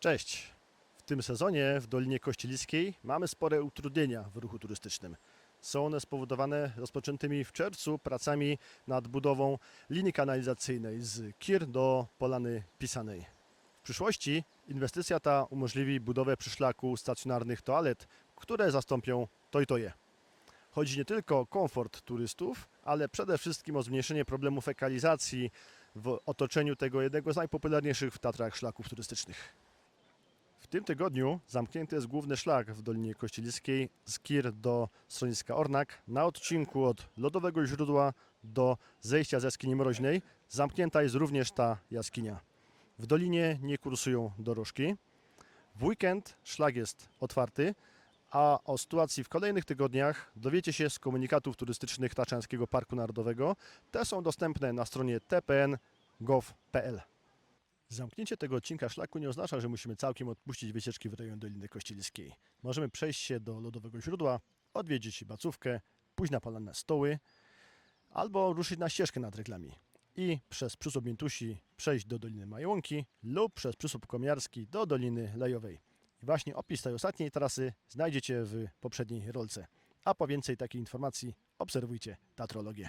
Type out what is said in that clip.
Cześć! W tym sezonie w Dolinie Kościeliskiej mamy spore utrudnienia w ruchu turystycznym. Są one spowodowane rozpoczętymi w czerwcu pracami nad budową linii kanalizacyjnej z Kir do Polany Pisanej. W przyszłości inwestycja ta umożliwi budowę przyszlaku stacjonarnych toalet, które zastąpią toj-toje. Chodzi nie tylko o komfort turystów, ale przede wszystkim o zmniejszenie problemu fekalizacji w otoczeniu tego jednego z najpopularniejszych w Tatrach szlaków turystycznych. W tym tygodniu zamknięty jest główny szlak w Dolinie Kościeliskiej z Kir do schroniska Ornak. Na odcinku od lodowego źródła do zejścia z jaskini mroźnej zamknięta jest również ta jaskinia. W dolinie nie kursują dorożki. W weekend szlak jest otwarty, a o sytuacji w kolejnych tygodniach dowiecie się z komunikatów turystycznych Tatrzańskiego Parku Narodowego. Te są dostępne na stronie tpn.gov.pl. Zamknięcie tego odcinka szlaku nie oznacza, że musimy całkiem odpuścić wycieczki w rejon Doliny Kościeliskiej. Możemy przejść się do lodowego źródła, odwiedzić bacówkę, pójść na palane stoły albo ruszyć na ścieżkę nad reklami i przez przysłup Miętusi przejść do Doliny Majłonki lub przez przysłup Komiarski do Doliny Lejowej. I właśnie opis tej ostatniej trasy znajdziecie w poprzedniej rolce. A po więcej takiej informacji obserwujcie Tatrologię.